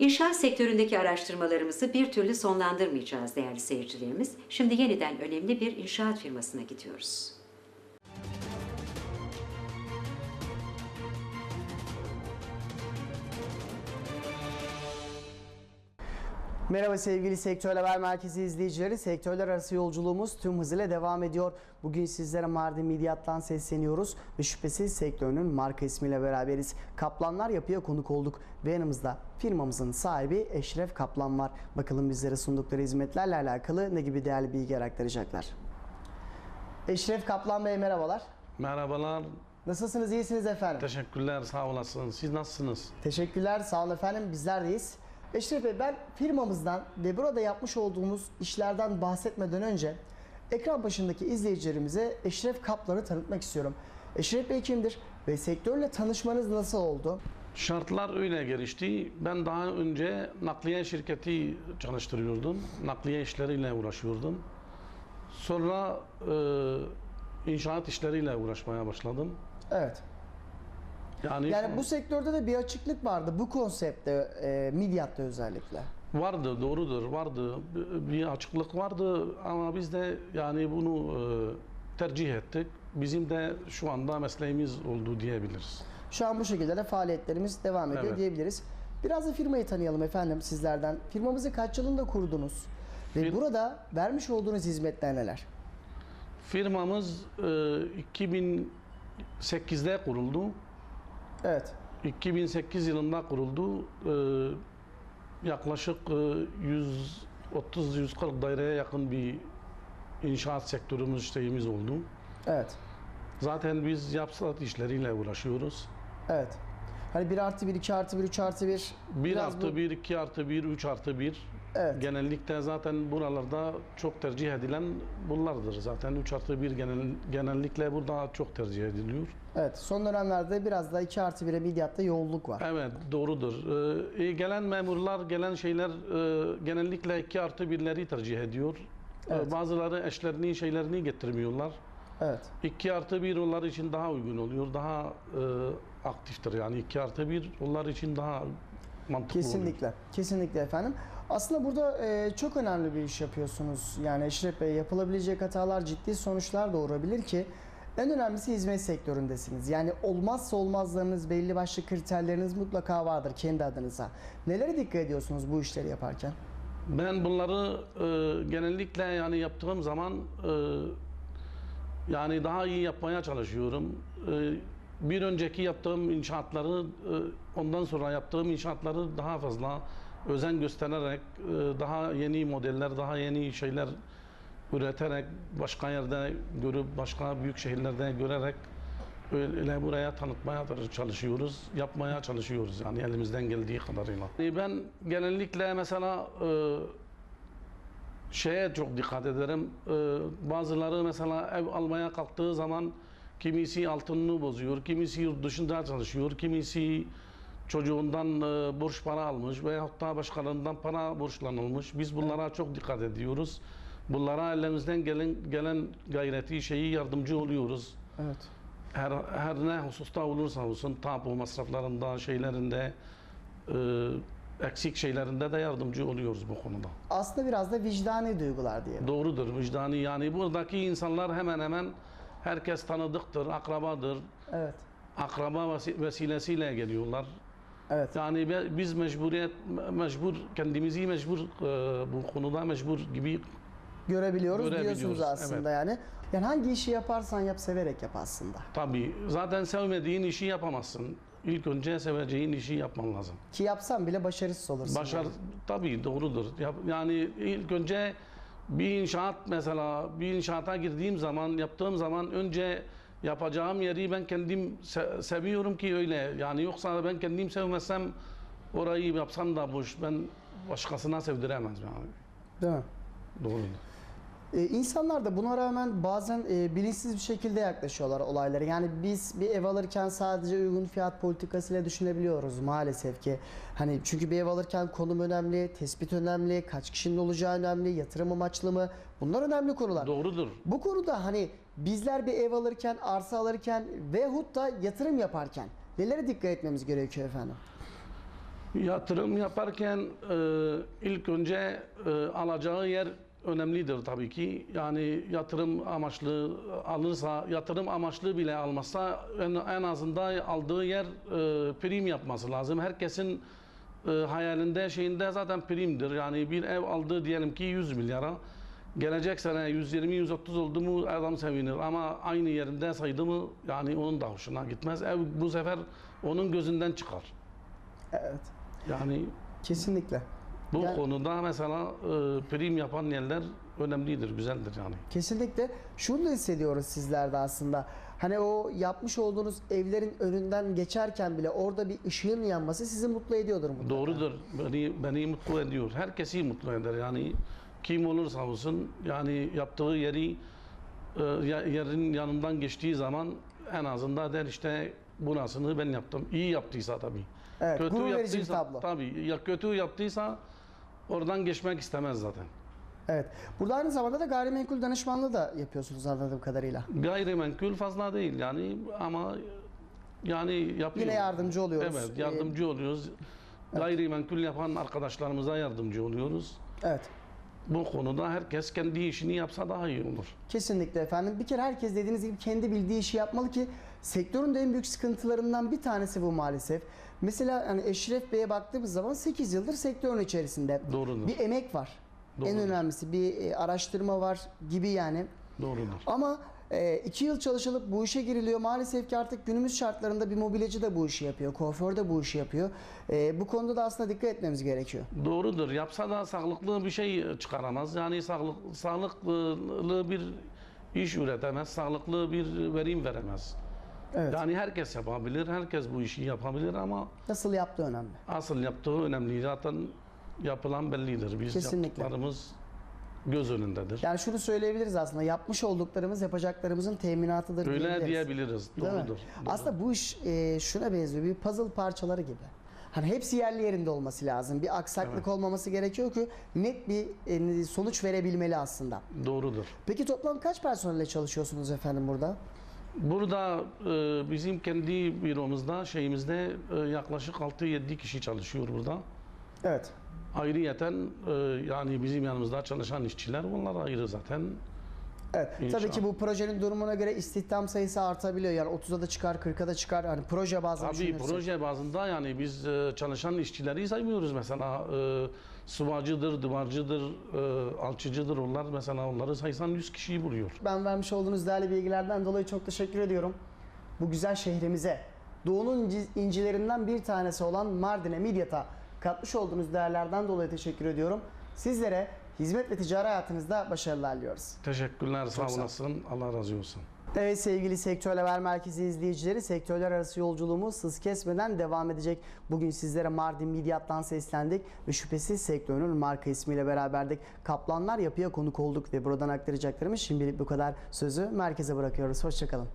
İnşaat sektöründeki araştırmalarımızı bir türlü sonlandırmayacağız değerli seyircilerimiz. Şimdi yeniden önemli bir inşaat firmasına gidiyoruz. Merhaba sevgili Sektör Haber Merkezi izleyicileri. Sektörler arası yolculuğumuz tüm hızıyla devam ediyor. Bugün sizlere Mardin Midyat'tan sesleniyoruz ve şüphesiz sektörünün marka ismiyle beraberiz. Kaplanlar Yapı'ya konuk olduk ve yanımızda firmamızın sahibi Eşref Kaplan var. Bakalım bizlere sundukları hizmetlerle alakalı ne gibi değerli bilgiler aktaracaklar. Eşref Kaplan Bey merhabalar. Merhabalar, Nasılsınız? İyisiniz efendim. teşekkürler, sağ olasınız. Siz nasılsınız? Teşekkürler, sağ olun efendim. Bizler deyiz. Eşref Bey ben firmamızdan ve burada yapmış olduğumuz işlerden bahsetmeden önce ekran başındaki izleyicilerimize Eşref Kaplan'ı tanıtmak istiyorum. Eşref Bey kimdir ve sektörle tanışmanız nasıl oldu? Şartlar öyle gelişti. Ben daha önce nakliye şirketi çalıştırıyordum. Nakliye işleriyle uğraşıyordum. Sonra e, inşaat işleriyle uğraşmaya başladım. Evet. Yani, Yani bu sektörde de bir açıklık vardı bu konseptte, e, Midyat'ta özellikle. vardı, doğrudur, vardı. Bir- Bir açıklık vardı ama biz de yani bunu e, tercih ettik. Bizim de şu anda mesleğimiz oldu diyebiliriz. Şu an bu şekilde de faaliyetlerimiz devam ediyor Evet. diyebiliriz. Biraz da firmayı tanıyalım efendim sizlerden. Firmamızı kaç yılında kurdunuz? Ve Fir- burada vermiş olduğunuz hizmetler neler? Firmamız e, 2008'de kuruldu. Evet. 2008 yılında kuruldu. E, yaklaşık e, 130-140 daireye yakın bir inşaat sektörümüz şeyimiz oldu. Evet. Zaten biz yapsat işleriyle uğraşıyoruz. Evet. Hani 1 artı 1, 2 artı 1, 3 artı 1. 1 biraz artı bu- 1, 2 artı 1, 3 artı 1. Evet. Genellikle zaten buralarda çok tercih edilen bunlardır. Zaten 3 artı 1 genel, genellikle burada çok tercih ediliyor. Evet. Son dönemlerde biraz daha 2 artı 1'e midyatta yoğunluk var. Evet doğrudur. Ee, e, gelen memurlar, gelen şeyler e, genellikle 2 artı 1'leri tercih ediyor. Ee, Evet. bazıları eşlerini, şeylerini getirmiyorlar. Evet. 2 artı 1 onlar için daha uygun oluyor. Daha e, aktiftir yani 2 artı 1 onlar için daha mantıklı oluyor. Kesinlikle. Kesinlikle efendim. Aslında burada e, çok önemli bir iş yapıyorsunuz. Yani Eşref Bey yapılabilecek hatalar ciddi sonuçlar doğurabilir ki en önemlisi hizmet sektöründesiniz. Yani olmazsa olmazlarınız, belli başlı kriterleriniz mutlaka vardır kendi adınıza. Nelere dikkat ediyorsunuz bu işleri yaparken? Ben bunları e, genellikle yani yaptığım zaman e, yani daha iyi yapmaya çalışıyorum. E, bir önceki yaptığım inşaatları e, ondan sonra yaptığım inşaatları daha fazla özen göstererek e, daha yeni modeller, daha yeni şeyler üreterek başka yerde görüp başka büyük şehirlerde görerek öyle buraya tanıtmaya çalışıyoruz, yapmaya çalışıyoruz yani elimizden geldiği kadarıyla. E, Ben genellikle mesela e, şeye çok dikkat ederim. Bazıları mesela ev almaya kalktığı zaman kimisi altınını bozuyor, kimisi yurt dışında çalışıyor, kimisi çocuğundan e, borç para almış veyahut da başkalarından para borçlanılmış. Biz bunlara çok dikkat ediyoruz. Bunlara elimizden gelen gelen gayreti şeyi yardımcı oluyoruz. Evet. Her, her ne hususta olursa olsun tapu masraflarında, şeylerinde, e, eksik şeylerinde de yardımcı oluyoruz bu konuda. Aslında biraz da vicdani duygular diyelim. Doğrudur vicdani yani buradaki insanlar hemen hemen herkes tanıdıktır, akrabadır. Evet. Akraba vesi- vesilesiyle geliyorlar. Evet. Yani biz mecburiyet mecbur kendimizi mecbur e, bu konuda mecbur gibi Görebiliyoruz, Görebiliyoruz, diyorsunuz aslında yani. Yani hangi işi yaparsan yap severek yap aslında. tabii zaten sevmediğin işi yapamazsın. İlk önce seveceğin işi yapman lazım. Ki yapsan bile başarısız olursun. Başar yani. tabii doğrudur. Yani ilk önce bir inşaat mesela bir inşaata girdiğim zaman yaptığım zaman önce yapacağım yeri ben kendim se- seviyorum ki öyle. Yani yoksa ben kendim sevmezsem orayı yapsam da boş. Ben başkasına sevdiremez yani. Değil mi? Doğrudur. Ee, insanlar da buna rağmen bazen e, bilinçsiz bir şekilde yaklaşıyorlar olaylara. Yani biz bir ev alırken sadece uygun fiyat politikasıyla düşünebiliyoruz maalesef ki. Hani çünkü bir ev alırken konum önemli, tespit önemli, kaç kişinin olacağı önemli, yatırım amaçlı mı? Bunlar önemli konular. Doğrudur. Bu konuda hani bizler bir ev alırken, arsa alırken veyahut da yatırım yaparken nelere dikkat etmemiz gerekiyor efendim? Yatırım yaparken e, ilk önce e, alacağı yer önemlidir tabii ki. Yani yatırım amaçlı alırsa, yatırım amaçlı bile almazsa en, azından aldığı yer e, prim yapması lazım. Herkesin e, hayalinde şeyinde zaten primdir. Yani bir ev aldığı diyelim ki 100 milyara. Gelecek sene 120-130 oldu mu adam sevinir ama aynı yerinde saydı mı yani onun da hoşuna gitmez. Ev bu sefer onun gözünden çıkar. Evet. Yani Kesinlikle. bu Yani- konuda mesela e, prim yapan yerler önemlidir, güzeldir yani. Kesinlikle şunu da hissediyoruz sizlerde aslında. Hani o yapmış olduğunuz evlerin önünden geçerken bile orada bir ışığın yanması sizi mutlu ediyordur mutlaka. Doğrudur. Beni beni mutlu ediyor. Herkesi mutlu eder. Yani kim olursa olsun yani yaptığı yeri e, yerin yanından geçtiği zaman en azından der işte burasını ben yaptım. İyi yaptıysa tabii. Evet, gurur verici bir tablo. Tabii. Ya kötü yaptıysa oradan geçmek istemez zaten. Evet. Burada aynı zamanda da gayrimenkul danışmanlığı da yapıyorsunuz anladığım kadarıyla. Gayrimenkul fazla değil yani ama yani yapıyoruz. Yine yardımcı oluyoruz. Evet, yardımcı oluyoruz. Gayrimenkul yapan arkadaşlarımıza yardımcı oluyoruz. Evet. Bu konuda herkes kendi işini yapsa daha iyi olur. Kesinlikle efendim. Bir kere herkes dediğiniz gibi kendi bildiği işi yapmalı ki sektörün de en büyük sıkıntılarından bir tanesi bu maalesef. Mesela hani Eşref Bey'e baktığımız zaman 8 yıldır sektörün içerisinde. Doğrudur. Bir emek var. En Doğrudur. önemlisi bir e, araştırma var gibi yani. Doğrudur. Ama e, iki yıl çalışılıp bu işe giriliyor. Maalesef ki artık günümüz şartlarında bir mobilyacı da bu işi yapıyor. Kuaför de bu işi yapıyor. E, bu konuda da aslında dikkat etmemiz gerekiyor. Doğrudur. Yapsa da sağlıklı bir şey çıkaramaz. Yani sağlık, sağlıklı bir iş üretemez. Sağlıklı bir verim veremez. Evet. Yani herkes yapabilir. Herkes bu işi yapabilir ama Nasıl yaptığı önemli. asıl yaptığı önemli. Zaten yapılan bellidir. Biz Kesinlikle. yaptıklarımız göz önündedir. Yani şunu söyleyebiliriz aslında. Yapmış olduklarımız yapacaklarımızın teminatıdır Öyle diyebiliriz. diyebiliriz. Değil mi? Doğrudur. Aslında bu iş e, şuna benziyor. Bir puzzle parçaları gibi. Hani hepsi yerli yerinde olması lazım. Bir aksaklık Evet. olmaması gerekiyor ki net bir e, sonuç verebilmeli aslında. Doğrudur. Peki toplam kaç personelle çalışıyorsunuz efendim burada? Burada e, bizim kendi büromuzda şeyimizde e, yaklaşık 6-7 kişi çalışıyor burada. Evet. Ayrıyeten e, yani bizim yanımızda çalışan işçiler onlar ayrı zaten. Evet. İnşallah. Tabii ki bu projenin durumuna göre istihdam sayısı artabiliyor. Yani 30'a da çıkar, 40'a da çıkar. Hani proje bazlı Tabii proje bazında yani biz e, çalışan işçileri saymıyoruz mesela e, sıvacıdır, duvarcıdır, e, alçıcıdır onlar mesela onları saysan 100 kişiyi buluyor. Ben vermiş olduğunuz değerli bilgilerden dolayı çok teşekkür ediyorum. Bu güzel şehrimize, Doğu'nun inci- incilerinden bir tanesi olan Mardin'e, Midyat'a katmış olduğunuz değerlerden dolayı teşekkür ediyorum. Sizlere hizmet ve ticari hayatınızda başarılar diliyoruz. Teşekkürler sağ sağ ol. olasın Allah razı olsun. Evet sevgili Sektör Haber Merkezi izleyicileri, sektörler arası yolculuğumuz hız kesmeden devam edecek. Bugün sizlere Mardin Midyat'tan seslendik ve şüphesiz sektörün marka ismiyle beraberdik. Kaplanlar yapıya konuk olduk ve buradan aktaracaklarımız şimdilik bu kadar. Sözü merkeze bırakıyoruz. Hoşçakalın.